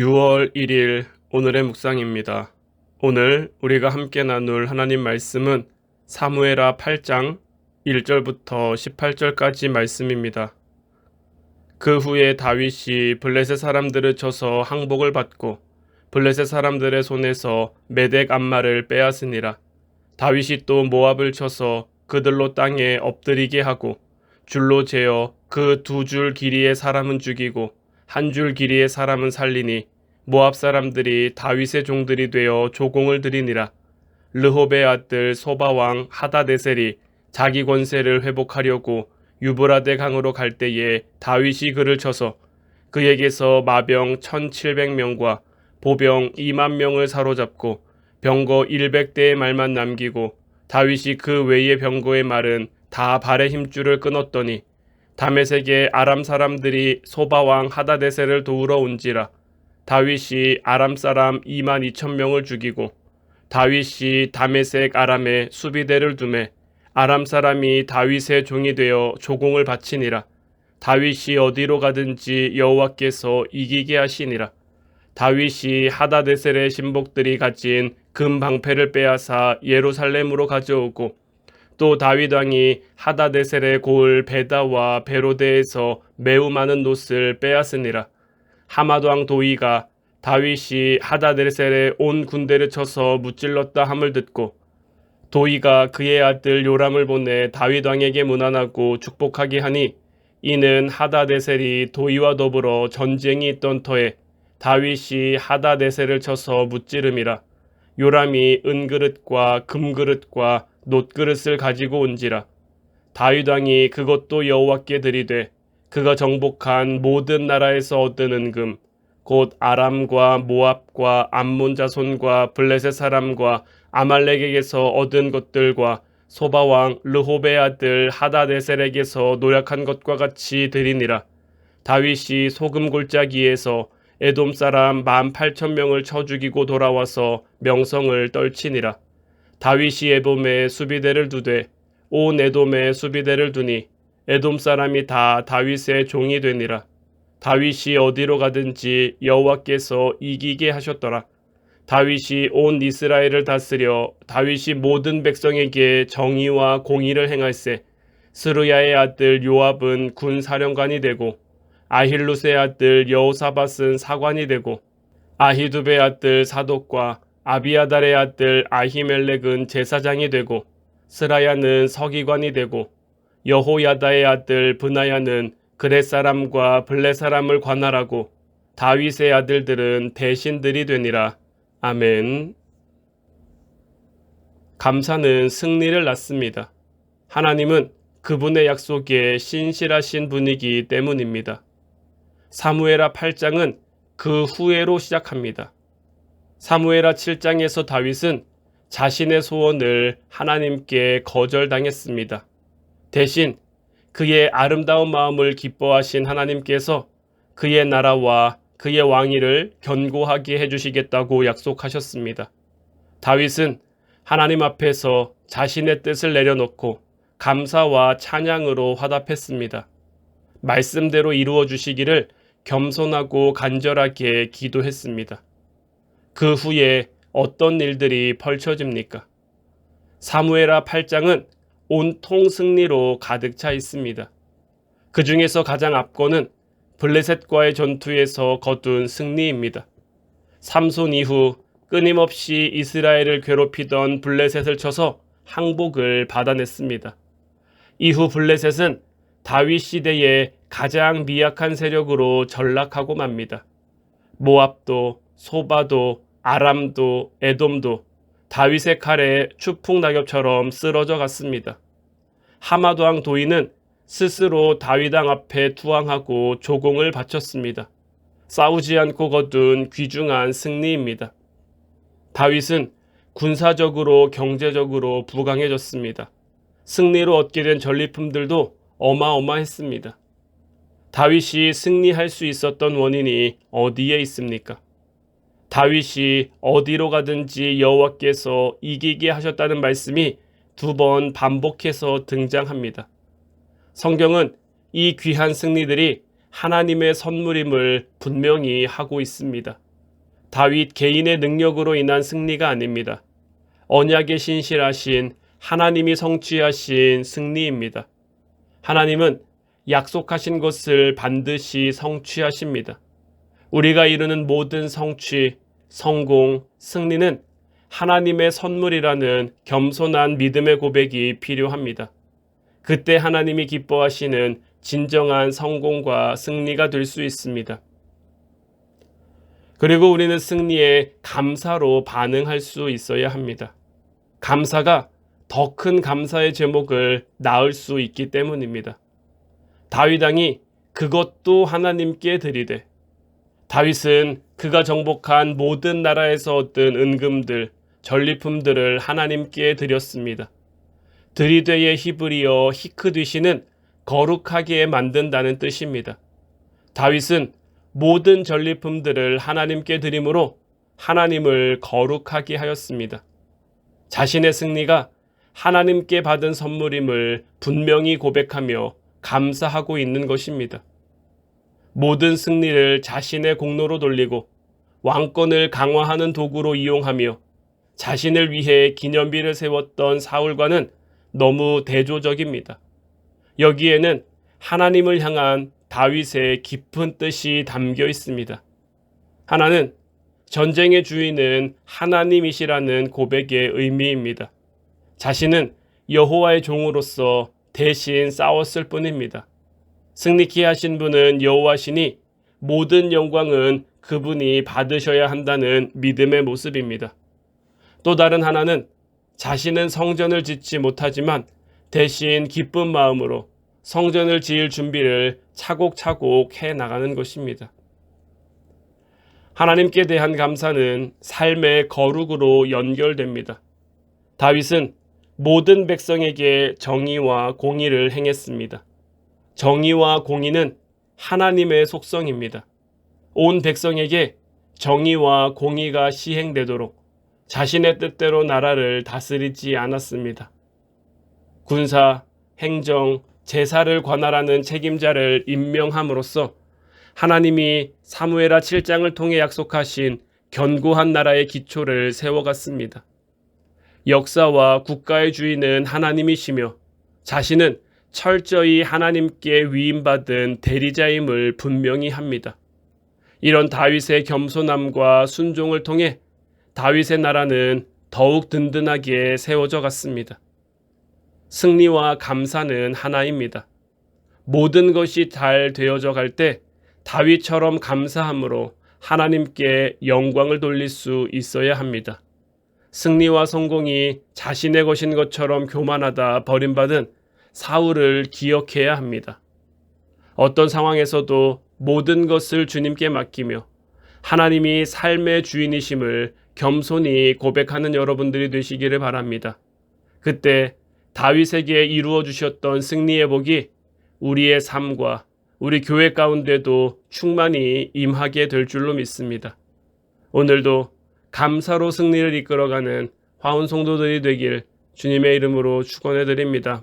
6월 1일 오늘의 묵상입니다. 오늘 우리가 함께 나눌 하나님 말씀은 사무에라 8장 1절부터 18절까지 말씀입니다. 그 후에 다윗이 블레셋 사람들을 쳐서 항복을 받고 블레셋 사람들의 손에서 메덱 암마를 빼앗으니라. 다윗이 또 모압을 쳐서 그들로 땅에 엎드리게 하고 줄로 재어 그 두 줄 길이의 사람은 죽이고 한 줄 길이의 사람은 살리니 모압 사람들이 다윗의 종들이 되어 조공을 드리니라. 르홉의 아들 소바 왕 하다데셀이 자기 권세를 회복하려고 유브라데 강으로 갈 때에 다윗이 그를 쳐서 그에게서 마병 1700명과 보병 2만 명을 사로잡고 병거 100대의 말만 남기고 다윗이 그 외의 병거의 말은 다 발의 힘줄을 끊었더니 다메섹의 아람 사람들이 소바 왕 하다데셀을 도우러 온지라 다윗이 아람 사람 2만 2천 명을 죽이고 다윗이 다메섹 아람에 수비대를 두매 아람 사람이 다윗의 종이 되어 조공을 바치니라. 다윗이 어디로 가든지 여호와께서 이기게 하시니라. 다윗이 하다데셀의 신복들이 가진 금 방패를 빼앗아 예루살렘으로 가져오고 또 다윗 왕이 하다데셀의 고을 베다와 베로데에서 매우 많은 노스를 빼앗으니라. 하마드 왕 도이가 다윗이 하다데셀의 온 군대를 쳐서 무찔렀다 함을 듣고 도이가 그의 아들 요람을 보내 다윗 왕에게 문안하고 축복하게 하니 이는 하다데셀이 도이와 더불어 전쟁이 있던 터에 다윗이 하다데셀을 쳐서 무찌름이라. 요람이 은그릇과 금그릇과 놋그릇을 가지고 온지라. 다윗 왕이 그것도 여호와께 드리되 그가 정복한 모든 나라에서 얻은 은금 곧 아람과 모압과 암몬 자손과 블레셋 사람과 아말렉에게서 얻은 것들과 소바 왕 르홉의 아들 하다데셀에게서 노력한 것과 같이 드리니라. 다윗이 소금 골짜기에서 에돔 사람 만 팔천 명을 쳐 죽이고 돌아와서 명성을 떨치니라 다윗이 에돔에 수비대를 두되 온 에돔에 수비대를 두니 에돔 사람이 다 다윗의 종이 되니라. 다윗이 어디로 가든지 여호와께서 이기게 하셨더라. 다윗이 온 이스라엘을 다스려 다윗이 모든 백성에게 정의와 공의를 행할세. 스루야의 아들 요압은 군 사령관이 되고 아힐루스의 아들 여호사밧은 사관이 되고 아히두베의 아들 사독과 아비아달의 아들 아히멜렉은 제사장이 되고 스라야는 서기관이 되고 여호야다의 아들 브나야는 그렛 사람과 블레 사람을 관할하고 다윗의 아들들은 대신들이 되니라. 아멘. 감사는 승리를 낳습니다. 하나님은 그분의 약속에 신실하신 분이기 때문입니다. 사무에라 8장은 그 후회로 시작합니다. 사무에라 7장에서 다윗은 자신의 소원을 하나님께 거절당했습니다. 대신 그의 아름다운 마음을 기뻐하신 하나님께서 그의 나라와 그의 왕위를 견고하게 해주시겠다고 약속하셨습니다. 다윗은 하나님 앞에서 자신의 뜻을 내려놓고 감사와 찬양으로 화답했습니다. 말씀대로 이루어 주시기를 겸손하고 간절하게 기도했습니다. 그 후에 어떤 일들이 펼쳐집니까? 사무에라 8장은 온통 승리로 가득 차 있습니다. 그 중에서 가장 앞권은 블레셋과의 전투에서 거둔 승리입니다. 삼손 이후 끊임없이 이스라엘을 괴롭히던 블레셋을 쳐서 항복을 받아냈습니다. 이후 블레셋은 다윗 시대의 가장 미약한 세력으로 전락하고 맙니다. 모압도 소바도 아람도 에돔도 다윗의 칼에 추풍 낙엽처럼 쓰러져 갔습니다. 하마도 왕 도인은 스스로 다윗 왕 앞에 투항하고 조공을 바쳤습니다. 싸우지 않고 거둔 귀중한 승리입니다. 다윗은 군사적으로 경제적으로 부강해졌습니다. 승리로 얻게 된 전리품들도 어마어마했습니다. 다윗이 승리할 수 있었던 원인이 어디에 있습니까? 다윗이 어디로 가든지 여호와께서 이기게 하셨다는 말씀이 두 번 반복해서 등장합니다. 성경은 이 귀한 승리들이 하나님의 선물임을 분명히 하고 있습니다. 다윗 개인의 능력으로 인한 승리가 아닙니다. 언약에 신실하신 하나님이 성취하신 승리입니다. 하나님은 약속하신 것을 반드시 성취하십니다. 우리가 이루는 모든 성취, 성공, 승리는 하나님의 선물이라는 겸손한 믿음의 고백이 필요합니다. 그때 하나님이 기뻐하시는 진정한 성공과 승리가 될 수 있습니다. 그리고 우리는 승리에 감사로 반응할 수 있어야 합니다. 감사가 더 큰 감사의 제목을 낳을 수 있기 때문입니다. 다윗 왕이 그것도 하나님께 드리되 다윗은 그가 정복한 모든 나라에서 얻은 은금들, 전리품들을 하나님께 드렸습니다. 드리되의 히브리어 히크디시는 거룩하게 만든다는 뜻입니다. 다윗은 모든 전리품들을 하나님께 드림으로 하나님을 거룩하게 하였습니다. 자신의 승리가 하나님께 받은 선물임을 분명히 고백하며 감사하고 있는 것입니다. 모든 승리를 자신의 공로로 돌리고 왕권을 강화하는 도구로 이용하며 자신을 위해 기념비를 세웠던 사울과는 너무 대조적입니다. 여기에는 하나님을 향한 다윗의 깊은 뜻이 담겨 있습니다. 하나는 전쟁의 주인은 하나님이시라는 고백의 의미입니다. 자신은 여호와의 종으로서 대신 싸웠을 뿐입니다. 승리케 하신 분은 여호와시니 모든 영광은 그분이 받으셔야 한다는 믿음의 모습입니다. 또 다른 하나는 자신은 성전을 짓지 못하지만 대신 기쁜 마음으로 성전을 지을 준비를 차곡차곡 해 나가는 것입니다. 하나님께 대한 감사는 삶의 거룩으로 연결됩니다. 다윗은 모든 백성에게 정의와 공의를 행했습니다. 정의와 공의는 하나님의 속성입니다. 온 백성에게 정의와 공의가 시행되도록 자신의 뜻대로 나라를 다스리지 않았습니다. 군사, 행정, 제사를 관할하는 책임자를 임명함으로써 하나님이 사무에라 7장을 통해 약속하신 견고한 나라의 기초를 세워갔습니다. 역사와 국가의 주인은 하나님이시며 자신은 철저히 하나님께 위임받은 대리자임을 분명히 합니다. 이런 다윗의 겸손함과 순종을 통해 다윗의 나라는 더욱 든든하게 세워져 갔습니다. 승리와 감사는 하나입니다. 모든 것이 잘 되어져 갈 때 다윗처럼 감사함으로 하나님께 영광을 돌릴 수 있어야 합니다. 승리와 성공이 자신의 것인 것처럼 교만하다 버림받은 사울을 기억해야 합니다. 어떤 상황에서도 모든 것을 주님께 맡기며 하나님이 삶의 주인이심을 겸손히 고백하는 여러분들이 되시기를 바랍니다. 그때 다윗에게 이루어 주셨던 승리의 복이 우리의 삶과 우리 교회 가운데도 충만히 임하게 될 줄로 믿습니다. 오늘도 감사로 승리를 이끌어가는 화운 성도들이 되길 주님의 이름으로 축원해 드립니다.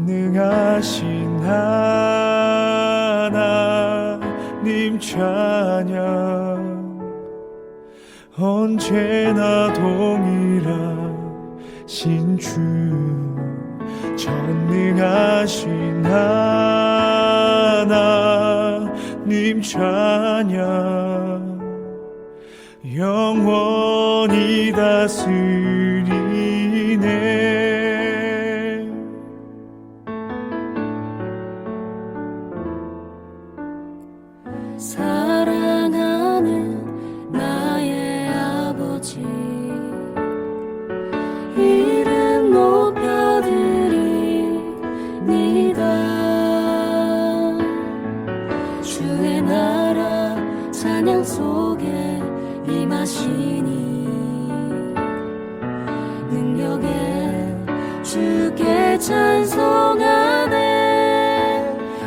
능하신 하나님 찬양. 언제나 동일하신 주 전능하신 하나님 찬양. 영원히 다스 속에 임하시니 능력에 주께 찬송하네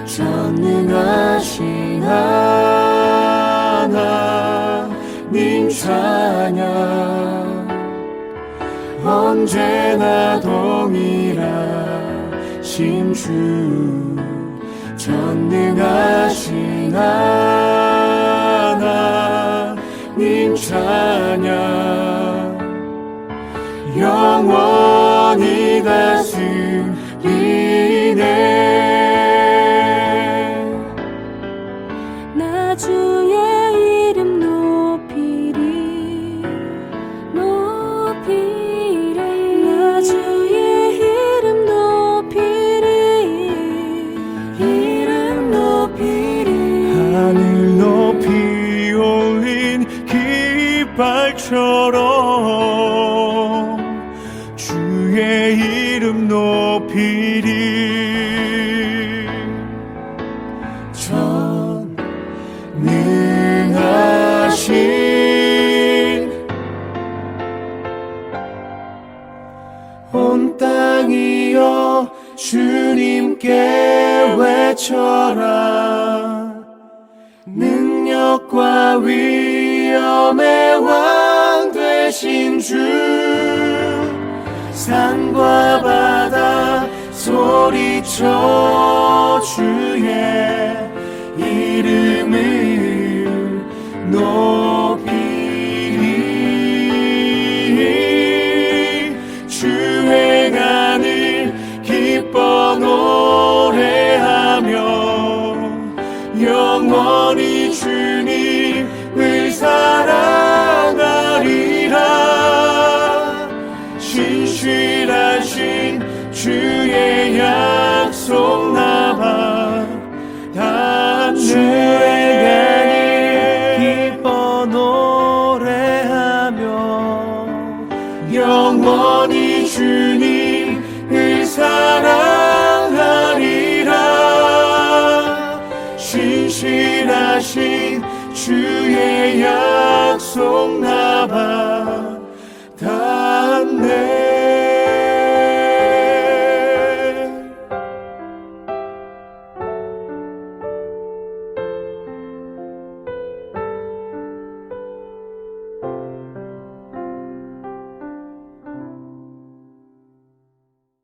전능하신 하나님 찬양. 언제나 동일하신 주 전능하신 하나님 찬양 영원히 다 전능하신 온 땅이여 주님께 외쳐라. 능력과 위엄의 왕 되신 주 산과 바다 소리쳐 주의 신실하신 주의 약속 나봐